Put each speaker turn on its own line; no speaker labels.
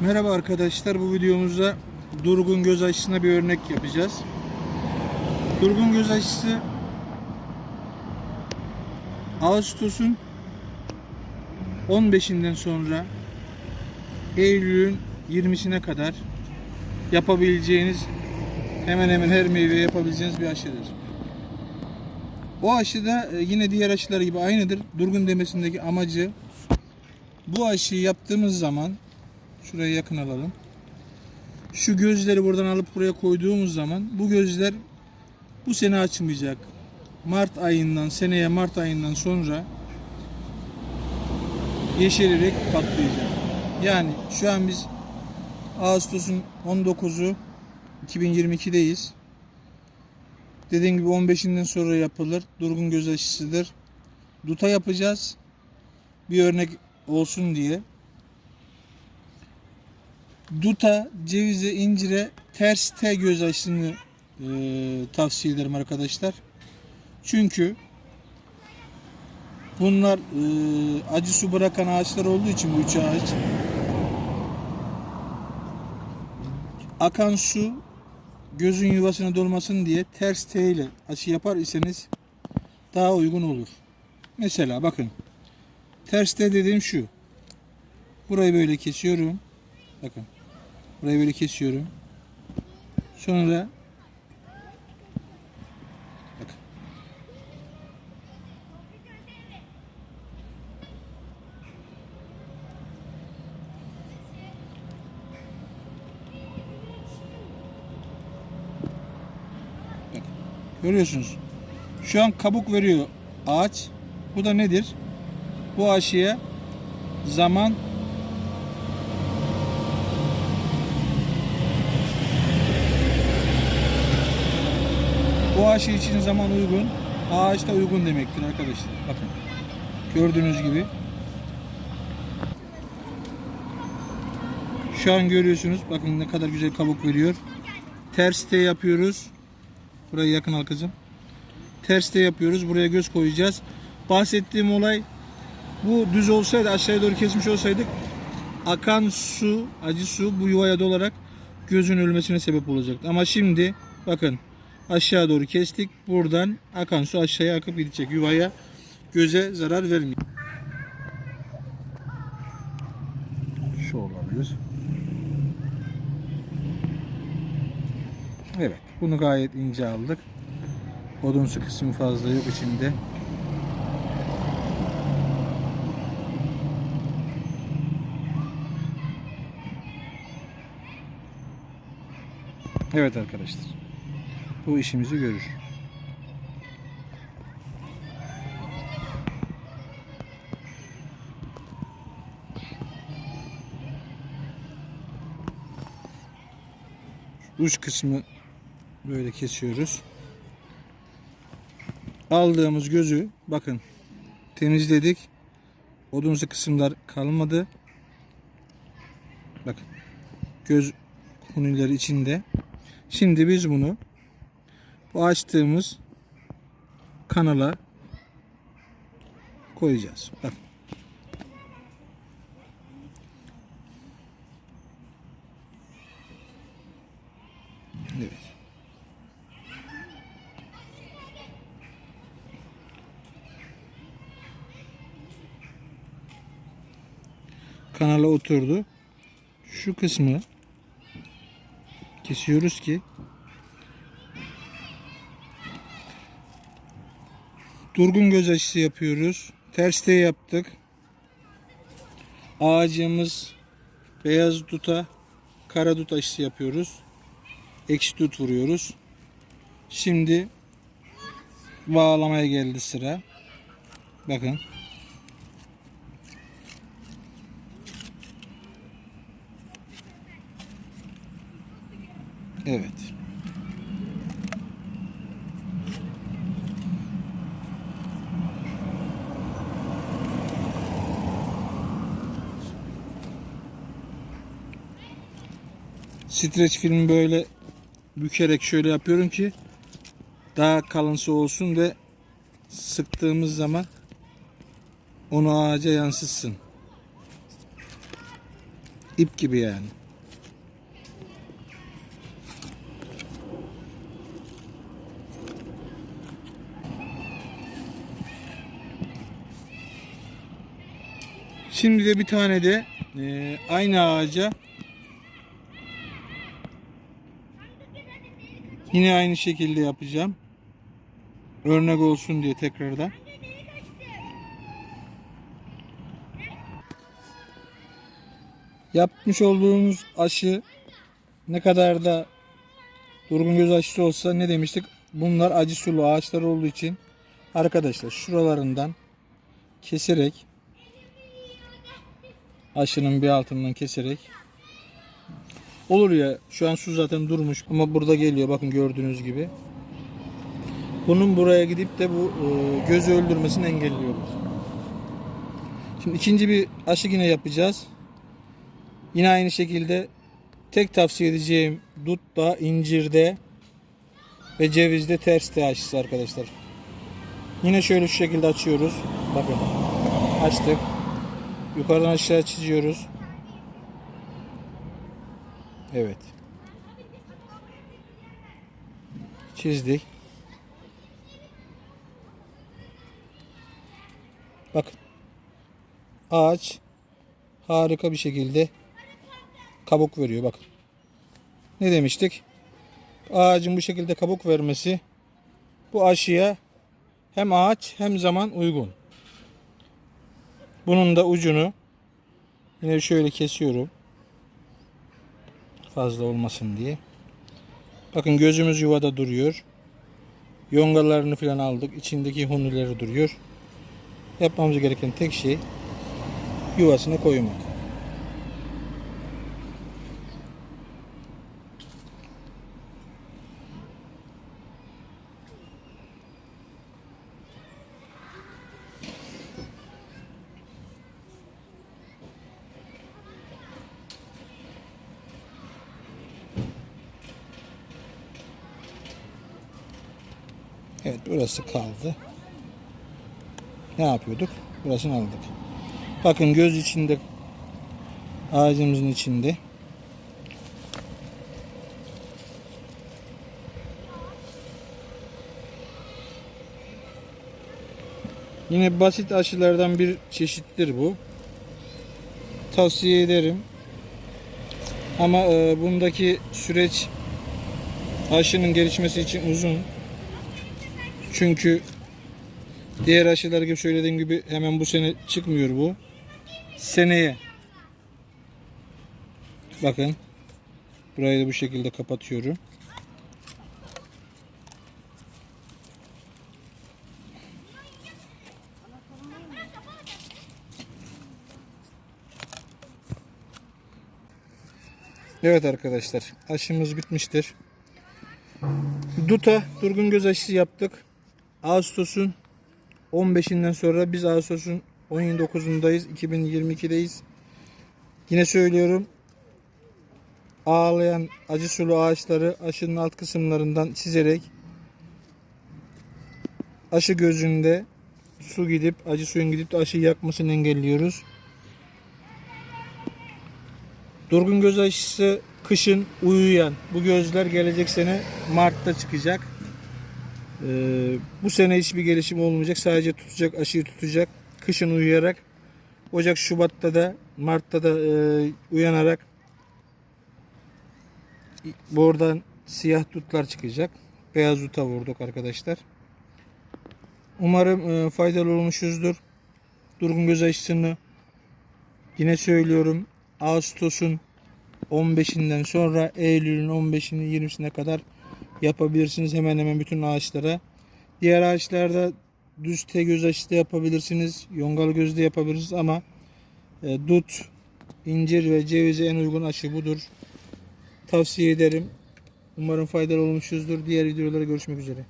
Merhaba arkadaşlar bu videomuzda durgun göz aşısına bir örnek yapacağız. Durgun göz aşısı Ağustos'un 15'inden sonra Eylül'ün 20'sine kadar yapabileceğiniz hemen hemen her meyve yapabileceğiniz bir aşıdır. O aşı da e, yine diğer aşılar gibi aynıdır. Durgun demesindeki amacı bu aşıyı yaptığımız zaman şuraya yakın alalım. Şu gözleri buradan alıp buraya koyduğumuz zaman bu gözler bu sene açmayacak. Mart ayından seneye Mart ayından sonra yeşererek patlayacak. Yani şu an biz Ağustos'un 19'u 2022'deyiz. Dediğim gibi 15'inden sonra yapılır. Durgun göz aşısıdır. Duta yapacağız. Bir örnek olsun diye. Duta, cevize, incire ters T göz aşısını e, tavsiye ederim arkadaşlar. Çünkü bunlar e, acı su bırakan ağaçlar olduğu için bu üç ağaç akan su gözün yuvasına dolmasın diye ters T ile aşı yapar iseniz daha uygun olur. Mesela bakın ters T dediğim şu. Burayı böyle kesiyorum. Bakın. Burayı böyle kesiyorum. Sonra bakın. Bakın. Görüyorsunuz. Şu an kabuk veriyor ağaç. Bu da nedir? Bu aşıya zaman Bu aşı için zaman uygun, ağaç da uygun demektir arkadaşlar. Bakın. Gördüğünüz gibi. Şu an görüyorsunuz. Bakın ne kadar güzel kabuk veriyor. Ters T yapıyoruz. Burayı yakın al kızım. Ters T yapıyoruz. Buraya göz koyacağız. Bahsettiğim olay bu düz olsaydı aşağıya doğru kesmiş olsaydık akan su, acı su bu yuvaya dolarak gözün ölmesine sebep olacaktı. Ama şimdi bakın aşağı doğru kestik. Buradan akan su aşağıya akıp gidecek. Yuvaya göze zarar vermiyor. Şu olabilir. Evet. Bunu gayet ince aldık. Odunsu kısmı fazla yok içinde. Evet arkadaşlar. Bu işimizi görür. Uç kısmı böyle kesiyoruz. Aldığımız gözü bakın temizledik. Odunsu kısımlar kalmadı. Bakın göz hunileri içinde. Şimdi biz bunu bu açtığımız kanala koyacağız. Bak. Evet. Kanala oturdu. Şu kısmı kesiyoruz ki durgun göz aşısı yapıyoruz. Ters T yaptık. Ağacımız beyaz duta kara dut aşısı yapıyoruz. Ekşi dut vuruyoruz. Şimdi bağlamaya geldi sıra. Bakın. Evet. Streç filmi böyle bükerek şöyle yapıyorum ki daha kalınsı olsun ve sıktığımız zaman onu ağaca yansıtsın. İp gibi yani. Şimdi de bir tane de e, aynı ağaca yine aynı şekilde yapacağım. Örnek olsun diye tekrardan. Yapmış olduğumuz aşı ne kadar da durgun göz aşısı olsa ne demiştik? Bunlar acı sulu ağaçlar olduğu için arkadaşlar şuralarından keserek aşının bir altından keserek olur ya şu an su zaten durmuş ama burada geliyor bakın gördüğünüz gibi. Bunun buraya gidip de bu e, gözü öldürmesini engelliyoruz. Şimdi ikinci bir aşı yine yapacağız. Yine aynı şekilde tek tavsiye edeceğim dutta, incirde ve cevizde ters T aşısı arkadaşlar. Yine şöyle şu şekilde açıyoruz. Bakın. Açtık. Yukarıdan aşağı çiziyoruz. Evet. Çizdik. Bakın. Ağaç harika bir şekilde kabuk veriyor bakın. Ne demiştik? Ağacın bu şekilde kabuk vermesi bu aşıya hem ağaç hem zaman uygun. Bunun da ucunu yine şöyle kesiyorum. Fazla olmasın diye. Bakın gözümüz yuvada duruyor. Yongalarını falan aldık. İçindeki hunileri duruyor. Yapmamız gereken tek şey yuvasına koymak. Evet burası kaldı. Ne yapıyorduk? Burasını aldık. Bakın göz içinde ağacımızın içinde. Yine basit aşılardan bir çeşittir bu. Tavsiye ederim. Ama e, bundaki süreç aşının gelişmesi için uzun. Çünkü diğer aşılar gibi söylediğim gibi hemen bu sene çıkmıyor bu. Seneye bakın burayı da bu şekilde kapatıyorum. Evet arkadaşlar aşımız bitmiştir. Duta durgun göz aşısı yaptık. Ağustos'un 15'inden sonra biz Ağustos'un 19'undayız. 2022'deyiz. Yine söylüyorum. Ağlayan acı sulu ağaçları aşının alt kısımlarından çizerek aşı gözünde su gidip acı suyun gidip de aşıyı yakmasını engelliyoruz. Durgun göz aşısı kışın uyuyan bu gözler gelecek sene Mart'ta çıkacak. Ee, bu sene hiçbir gelişim olmayacak. Sadece tutacak, aşıyı tutacak. Kışın uyuyarak Ocak, Şubat'ta da Mart'ta da e, uyanarak buradan siyah dutlar çıkacak. Beyaz duta vurduk arkadaşlar. Umarım e, faydalı olmuşuzdur. Durgun göz aşısını yine söylüyorum. Ağustos'un 15'inden sonra Eylül'ün 15'ini 20'sine kadar yapabilirsiniz hemen hemen bütün ağaçlara. Diğer ağaçlarda düz te göz aşısı da yapabilirsiniz. Yongalı göz de yapabilirsiniz ama e, dut, incir ve cevize en uygun aşı budur. Tavsiye ederim. Umarım faydalı olmuşuzdur. Diğer videolara görüşmek üzere.